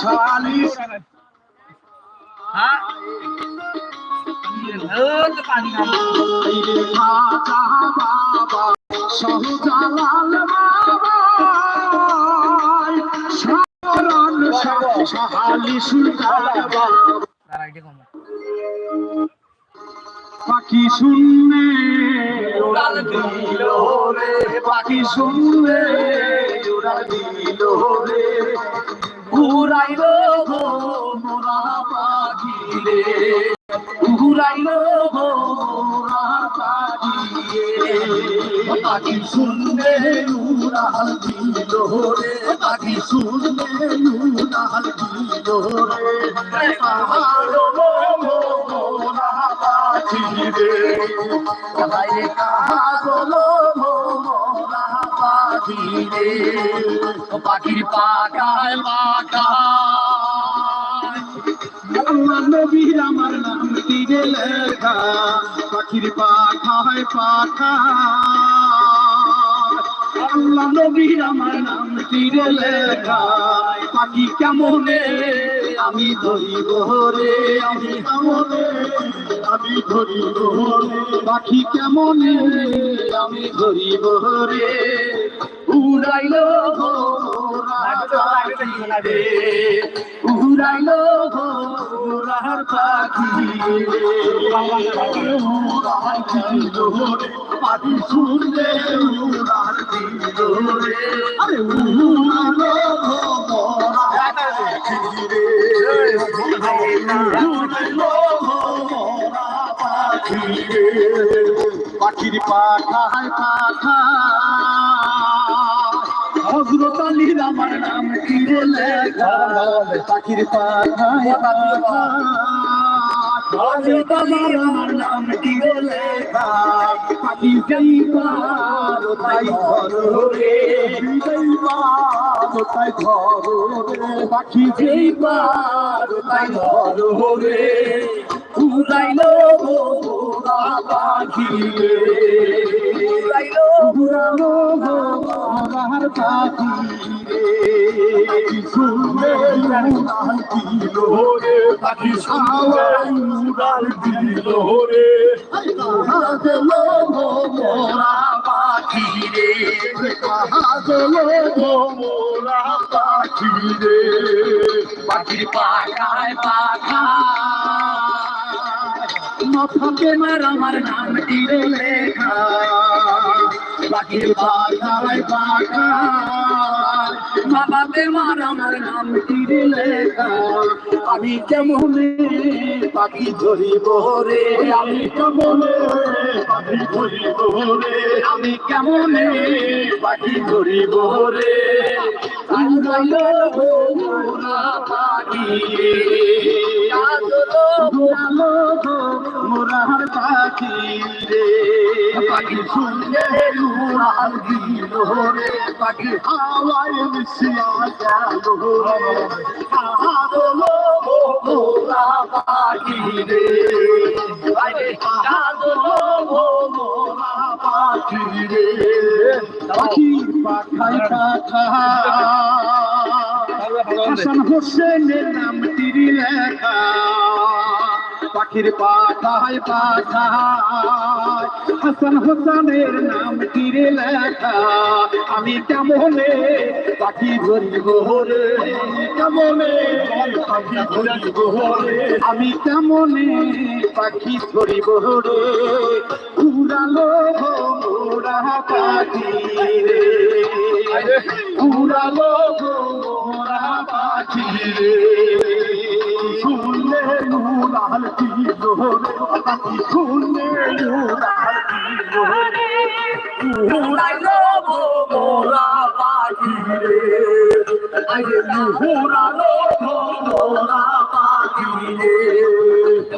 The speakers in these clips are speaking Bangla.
সালিশ হ্যাঁ তো পানি খাব রে খাজা বাবা শাহজালাল বাবা বাবা পাখি শুনলে পাখি শুনলে উড়াল দিল রে উড়াইল গো মোরা পাখি রে উড়াইল গো মোরা পাখি রে পাখি শুনলে উড়াল দিল রে। পাখি শুনলে উড়াল দিল রে। পাহাড় পাখি রে বাইরে কাহাগল মোরা পাখি রে পাখির পাখায় পাখায় আল্লাহ নবীর আমার নাম তীরে লেখা। পাখির পাখায় পাখায় আল্লাহ নবীর আমার নাম তীরে লেখা পাখি কেমনে? আমি ধরিব রে, আমি কেমনে আমি ধরিব পাখি কেমন আমি ধরিব রে। উড়াইল গো উড়াইল গো পাখি রে। উড়াই দিল রে। পাখি শুনলে উড়ার দিল রে। আরে উড়ালো পাখির পাখায় পাখায়। হজরত আলীর আমার নাম তীরে লেখা পাখির পাখায় পাখায়। হজরত আলীর পাখি যেই পার তাই ধরো রে যেই পাখি যেই পার তাই ধরো রে উড়াইলো গোরা পাখি রে উড়াইলো উড়ালো গোরার পাখি শুনলে উড়াল দিল রে পাখি দিল কাহা গেল মোরা পাখি রে কাহা গেল মোরা পাখি পাখির পাখায় পাখায় মাথাকে মার, আমার নাম তীরে লেখা পাখির বাবাকে মার, আমার নাম তীরে লেখা। আমি কেমনে পাখি ধরিব রে? আমি কেমনে পাখি ধরিব রে? আমি কেমনে পাখি ধরিব রে? পাখি। মোরালো মোরার পাখি রে পাখি। শুনলে উড়াল দিল রে পাখি। হাওয়ায় মিশিয়া গেল রে আদলো মোরা পাখি রে আদলো মোরা পাখি রে পাখি পাখাই পাখাই হাসান হোসেনের নাম তিরি লেখা পাখির পাখায় পাখায় হাসান হোসেনের নাম তীরে লেখা আমি কেমনে পাখি ধরিব রে? কেমনে পাখি ধরিব রে? আমি কেমনে পাখি ধরিব রে? উড়ালো মোরা পাখি রে। উড়ালো মোরা পাখি রে। শুনলে উড়াল দিল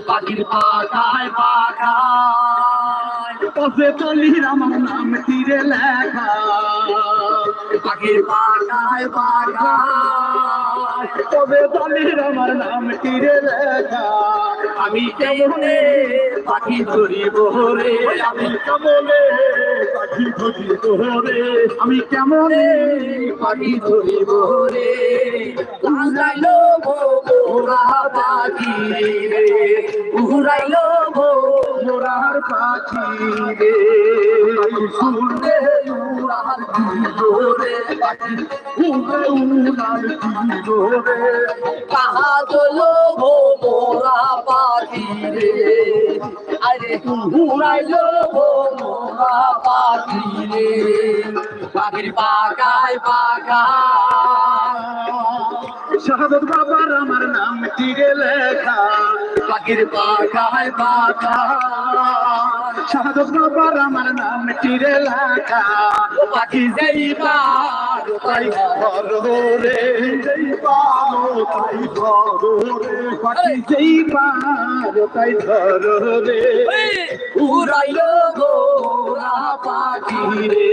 পাখির পাখায় পাখায়। পথে তলির আমার নাম তীরে লেখা। পাখির পাখায় পাখায় তবে দলের আমার নাম তীরে লেখা। আমি কেমনে পাখি ধরিব রে? আমি কেমনে পাখি ধরিব রে? আমি কেমনে পাখি ধরিব রে? লাগাইলো মোরা পাখি রে। উড়াইলো মোরার পাখি রে। শুনলে উড়ার রে পাখি উড়ে উড়ার রে কাহা গলো মোরা পাখি রে। আরে উড়াইলো মোরা পাখি রে। পাখির পাকায় পাকা শাহাদত বাবার আমার নাম তীরে লেখা। পাখির পাকায় পাকা শাহাদত বাবার আমার নাম তীরে লেখা। পাখি যাইবা তাই ধরো রে, যেই পারো, তাই ধরো রে। পাখি যেই পারো, তাই রে। উড়াইলো মোরা পাখি রে।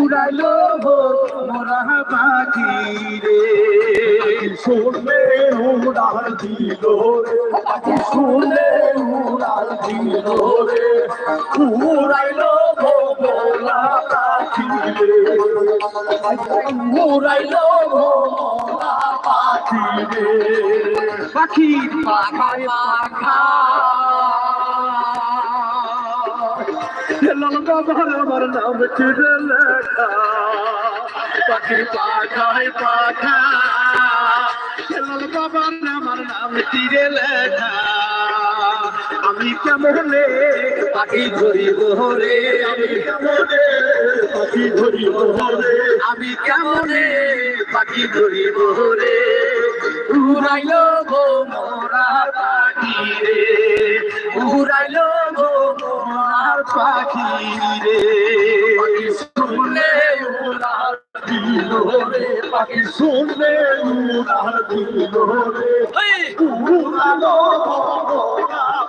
উড়াইলো গো মোরা পাখি রে। শুনলে উড়াল দিল রে। শুনলে উড়াল দিল রে উড়াইলো গো মোরা পাখি পাখা লাল বাবার আমার নাম চিরে লেখা পাখির পাখায় পাখা লাল বাবার আমার নাম চিরে লেখা আমি কেমনে পাখি ধরিব রে? আমি কেমনে পাখি ধরিব রে? আমি কেমনে পাখি ধরিব রে? উড়াইলো গো মোরা পাখি রে। উড়াইলো গো মোরার পাখি রে। পাখি শুনলে উড়াল দিল রে। পাখি শুনলে উড়াল দিল রে। উড়ালো গো মোরা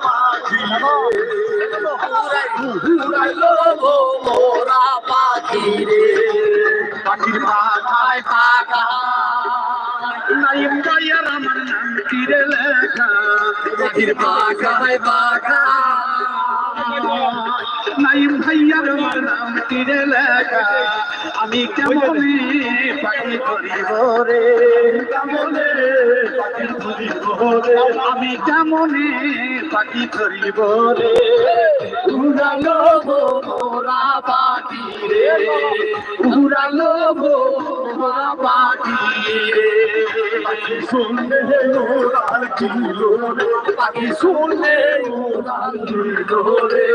মোরা পাখি রে পাখির মাথায় পাখা নাইম গায়ার আমার নাম তীরে পাখির পাখায় পাখা। নাইম ভাইয়ার নাম তীরে লেখা। আমি কেমনে পাখি ধরিব রে? কেমনে পাখি ধরিব রে? আমি কেমনে পাখি ধরিব রে? উড়ালো গো মোরা পাখি রে উড়ালো গো মোরা পাখি পাখি শুনলে উড়াল দিল পাখি শুনলে উড়াল দিল রে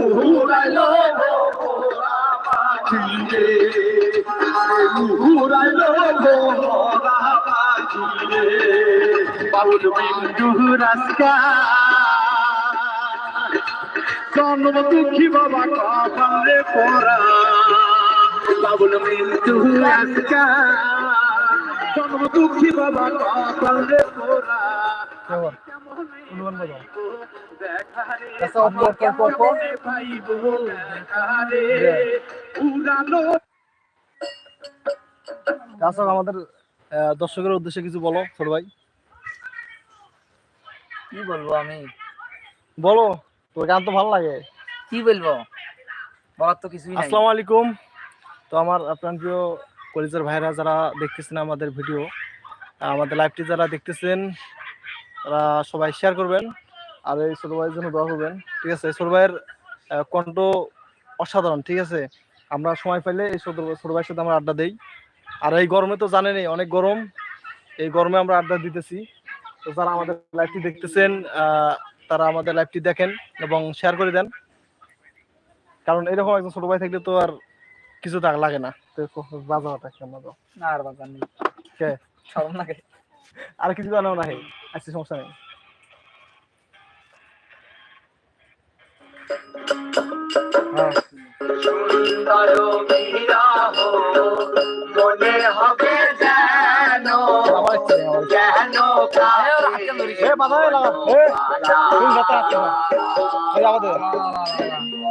উড়ালো গো মোরা পাখি রে উড়ালো গো মোরা পাখি রে বাউল বিন্দু রাস্কা জন্ম দুঃখী বাবা কপালে পড়া বাবুল মৃত্যু আজকা জন্ম দুঃখী বাবা দর্শক আমাদের দর্শকের উদ্দেশ্যে কিছু বলো ছোট ভাই। কি বলব আমি? বলো। তোর গান তো ভালো লাগে। কি বলব? বলার তো কিছুই নাই। আসসালামু আলাইকুম। তো আমার আপনার প্রিয় কলেজের ভাইরা যারা দেখতেছেন আমাদের ভিডিও, আমাদের লাইভটি যারা দেখতেছেন, তারা সবাই শেয়ার করবেন আর এই ছোট ভাইয়ের জন্য দোয়া করবেন, ঠিক আছে? ছোট ভাইয়ের কণ্ঠ অসাধারণ, ঠিক আছে? আমরা সময় পাইলে এই ছোট ছোট ভাইয়ের সাথে আমরা আড্ডা দেই। আর এই গরমে তো জানেনই, অনেক গরম। এই গরমে আমরা আড্ডা দিতেছি। তো যারা আমাদের লাইভটি দেখতেছেন তারা আমাদের লাইভটি দেখেন এবং শেয়ার করে দেন। কারণ এরকম একজন ছোট ভাই থাকলে তো আর কিছু থাক লাগে না। তো বাজারটা কেমন তো। না আর বাজার নেই। কে? সরম লাগে। আর কিছু জানাও না হে? আচ্ছা সমস্যা নেই। মনে হবে যেন যেন। এ লাগা এ তুমি না এই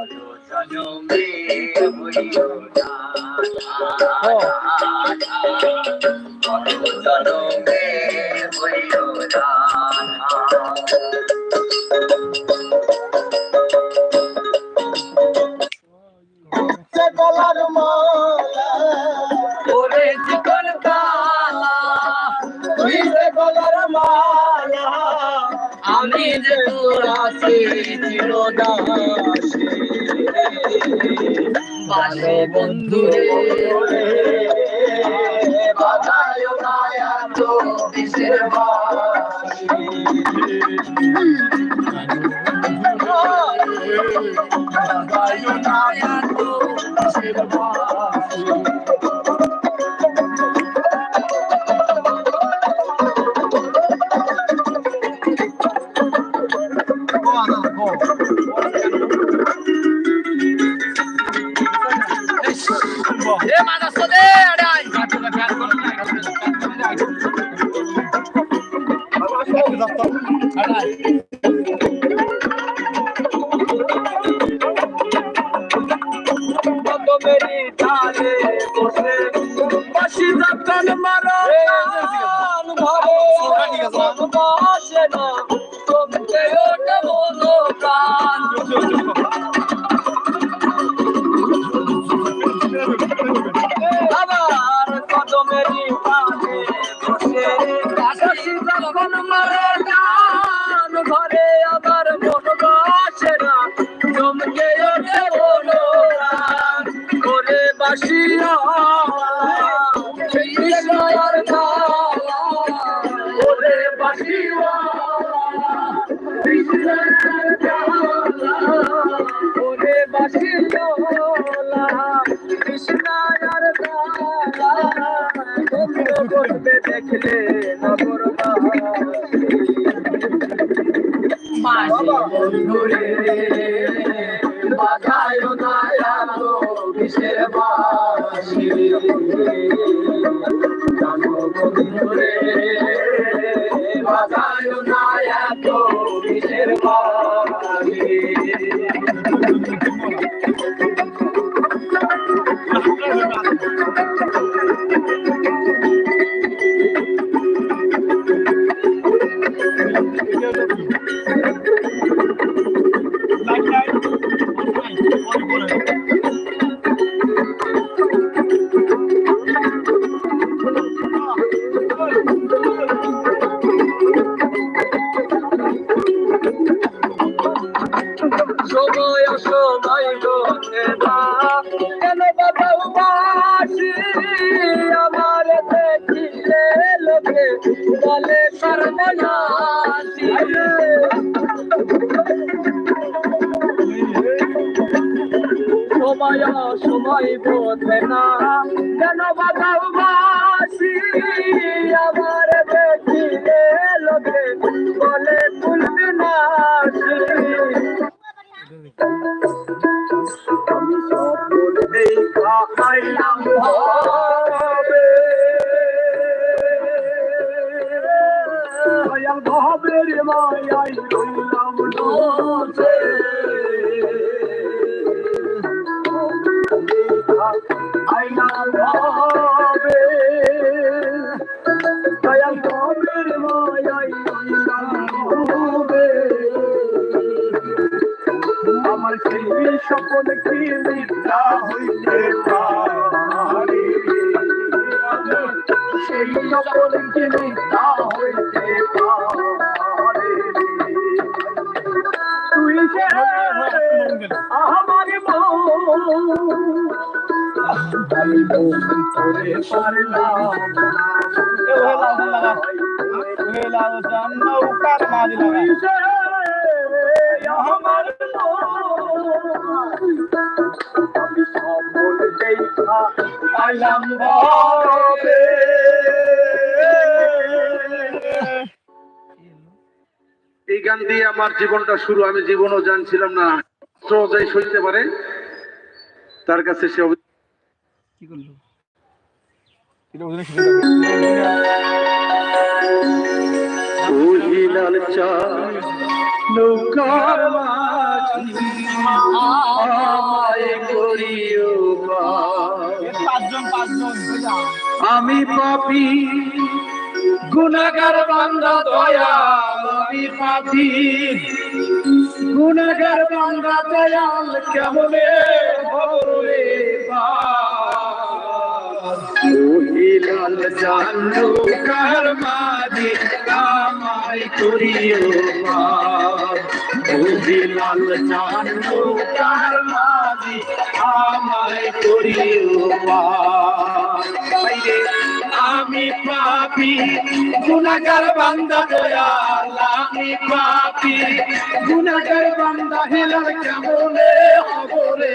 আমি যে তোর আছি চিরদান বন্ধু রে বাজায় না এত কিসের বাজায় না Allah'tan. দেখলে নগর বন্ধুরে বাধায় কিসের বাসি? জানো বন্ধুরে বাধায় ভাবের রইলাম লোচে আইলাম ভাবে দয়াল ভাবের মায়াই রইলাম লোচে আমার সেই স্বপন কি মিথ্যা হইতে পারে সেই স্বপন কি মিথ্যা হইতে পারে এই গান দিয়ে আমার জীবনটা শুরু। আমি জীবনও জানছিলাম না সহজেই সইতে পারে, তার কাছে সে কি করল? ওহিলাল চা নৌকার করিও পার। পাঁচজন পাঁচজন আমি পাপি গুনাগার বান্দা দয়াল আমি পাপি। গুনাগার বান্দা দয়াল কেমনে ভরে ওহি বিলাল জানো, কার মাঝে আমায় করিও পার ও বিলাল জানো, কার মাঝে আমায় করিও আমি পাপি গুনাহগার বান্দা দয়াল, আমি পাপি গুনাহগার বান্দা হেলার কেমনে হবরে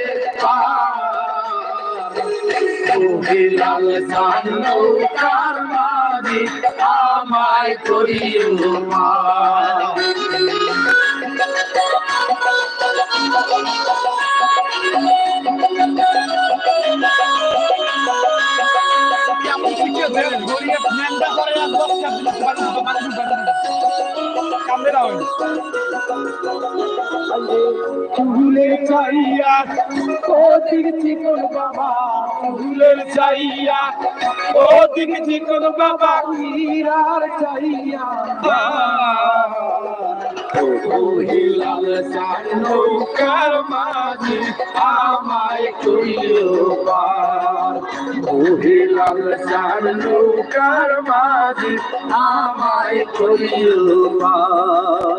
বিলাল জানো কার মাঝে আমায় করিও পার কেমন শিখেছে গড়িয়ে ন্যাংটা করে আর দশ ফুলের চাইয়া ও দিন চিকন বাবা ফুলের চাইয়া ও দিন চিকন বাবা হীরার চাইয়া। হিলাল জানো কার মাঝে আমায় কইও পার ও হিলাল জানো কার মাঝে আমায় কইও পার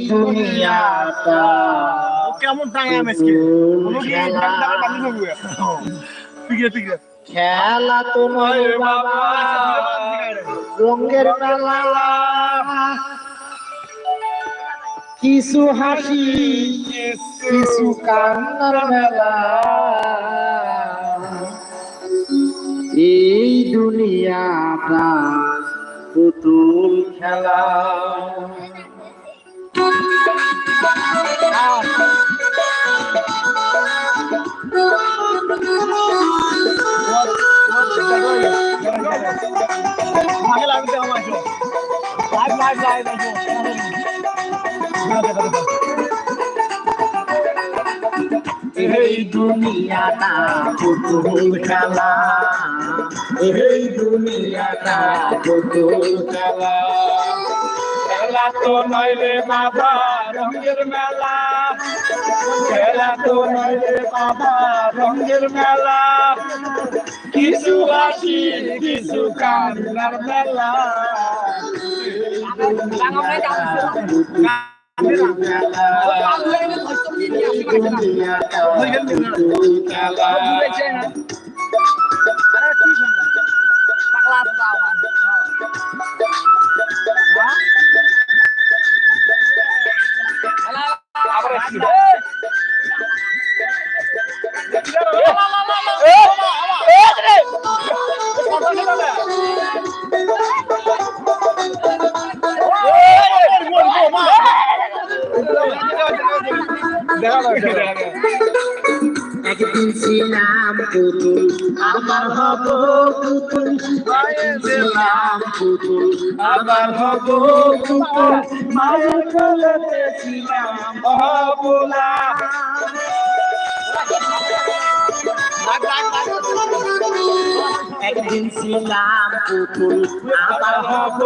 দুনিয়াটা কেমন টাঙা মেসকে? খেলা। তো নয় বাবা রঙের মেলা। কিছু হাসি কিছু কান্নার মেলা। এই দুনিয়াটা পুতুল খেলা। এই দুনিয়াটা পুতুল খেলা। এই দুনিয়াটা পুতুল খেলা। খেলা তো নয় রে বাবা রঙের মেলা। খেলা তো নয় বাবা রঙের মেলা। কিছু হাসি কিছু কান্নার মেলা। একদিন ছিলাম পুতুল আবার হব পুতুল একদিন ছিলাম পুতুল আবার হব পুতুল। মায়ের কোলেতে ছিলাম একদিন ছিলাম পুতুল, আবার হব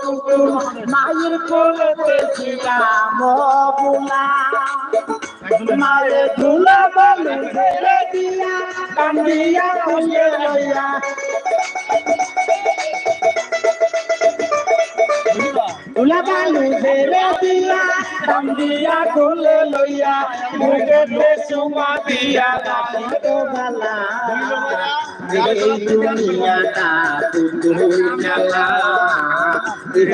পুতুল মায়ের কোলেতে ছিলাম অবলা। মারে ধুলা বালু ছেড়ে দিয়া কান্দিয়া খুশে লইয়া। ধুলা বালু দিয়া, কান্দিয়া খুলে লইয়া মুখে সুমা দিয়া রাখিত বালা। এই দুনিয়াটা পুতুল খেলা।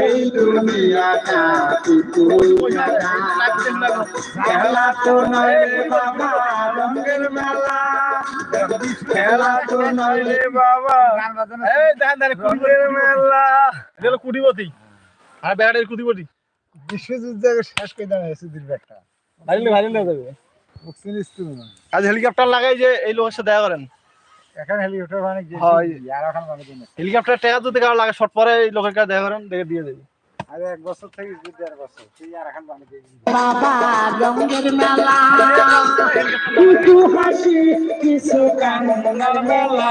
এই দুনিয়াটা পুতুল খেলা। খেলা তো নয় বাবা, রঙের মেলা। খেলা তো নয় বাবা, এই দেখেন দেখেন মেলা কুটিপতি আর ব্যাটের কুটিপতি বিশ্বযুদ্ধ শেষ করে দেওয়া হয়েছে দুর্ব্যাগটা ভাইলে ভাইলে যাবে। বুঝছেন ইস্তুল না আজ হেলিকপ্টার লাগাই যে এই লোকের সাথে দেখা করেন। এখন হেলিকপ্টার মানে হয়। আর এখন মানে দিন হেলিকপ্টার টাকা যদি কারও লাগে শর্ট পরে এই লোকের কাছে দেখা করেন দেখে দিয়ে দেবে। আর এক বছর থেকে যুদ্ধ আর বছর। সেই আর এখন মানে বাবা রঙের মেলা। হাসি কিছু কান্নার মেলা।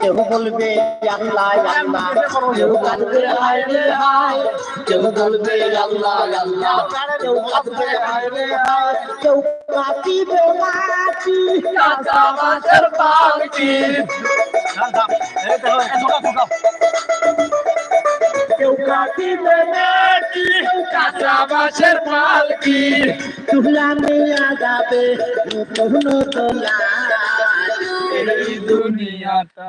কেউ বলবে আল্লাহ আল্লাহ। কেউ কাঁদবে হায় রে হায় কেউ বলবে আল্লাহ আল্লাহ। কেউ কাঁদবে হায় রে হায় কেউ কাঁদিবে মাটি। কাঁচা মাছের পাখি। কেউ কাঁদিবে মাটি কাঁচা মাছের পালকি তুলা নিয়ে যাবে নতুন তোলা এই দুনিয়াটা।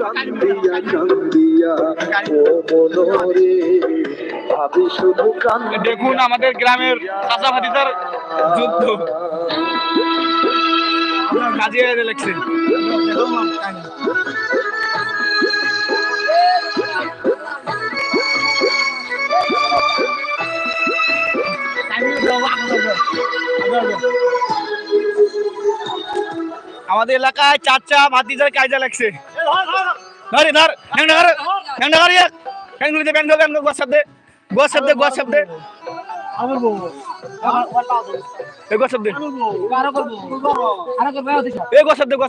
কান্দিয়া কান্দিয়া, ও মনোরে, ভাবি শুধু কান্দিয়া দেখুন আমাদের গ্রামের চাচা ভাতিজার যুদ্ধ। কাজে আমাদের এলাকায় চাচা ভাতিজার কাজে লাগছে ধরে ধর হ্যাং ধর হ্যাং ধর ইয়ে হ্যাং ধরে ব্যাং ধর ব্যাং ধর গোয়া শব্দে গোয়া শব্দে গোয়া শব্দে এ গোয়া শব্দে আরও করব আরও করব হতে এ গোয়া শব্দে গোয়া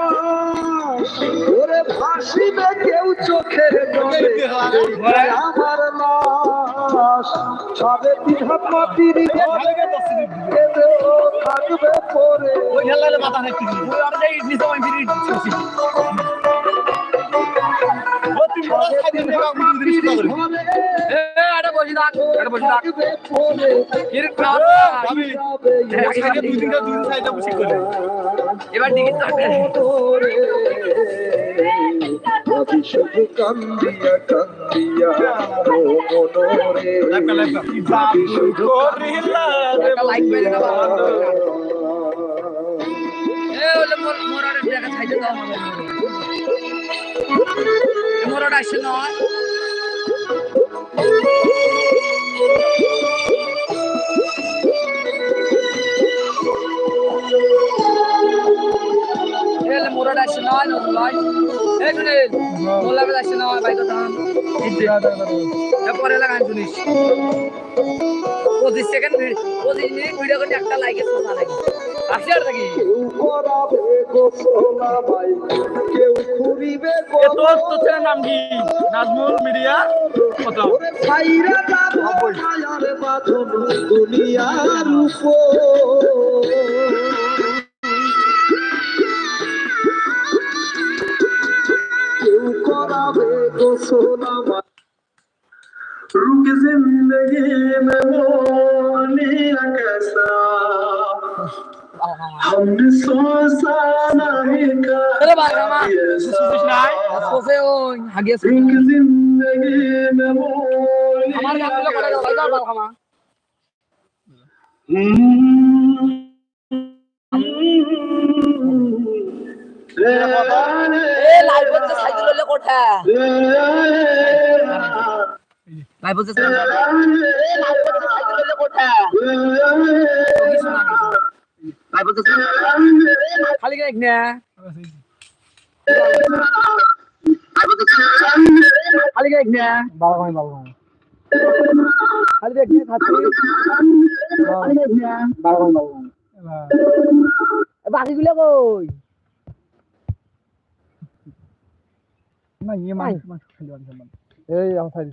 ওরে ভাসিবে কেউ চোখের আমার লাশ সবে পিঠা মাটির থাকবে পরে। ঘরে এবার ডিগি দাও কান্দিয়া কান্দিয়া ও মনোরে এ ওলে মোর মোরারে দাও মোরাটা নয় পরে লাগান শুনিস পঁচিশ সেকেন্ড পঁচিশ মিনিট ভিডিও করে একটা লাইকে শোনা নাকি আসি আর থাকি এ তোর তোর চ্যানেল নাম কি নাজমুল মিডিয়া কত দুনিয়ার উপর কেউ করাবে গোসল আমার रुक जिंदगी में मोनिया कैसा हमने सोचा नहीं চলো বাল খামা ऐसा সোফে ওই হাগিয়ে रुक जिंदगी में मोनिया আমার গানগুলো করে দাও ভাই বাল খামা এ লাইভ হচ্ছে সাইকেল হলে কোঠা লাইভ হচ্ছে সাইকেল হলে কোঠা লাইভ হচ্ছে খালি কেন না খালি কেন না বাবা ভাই বাবা খালি দেখ খাচ্ছি। খালি দেখ না বাবা ভাই বাবা বাকিগুলো কই? না ইয়ে মাছ মাছ খালি এই আমার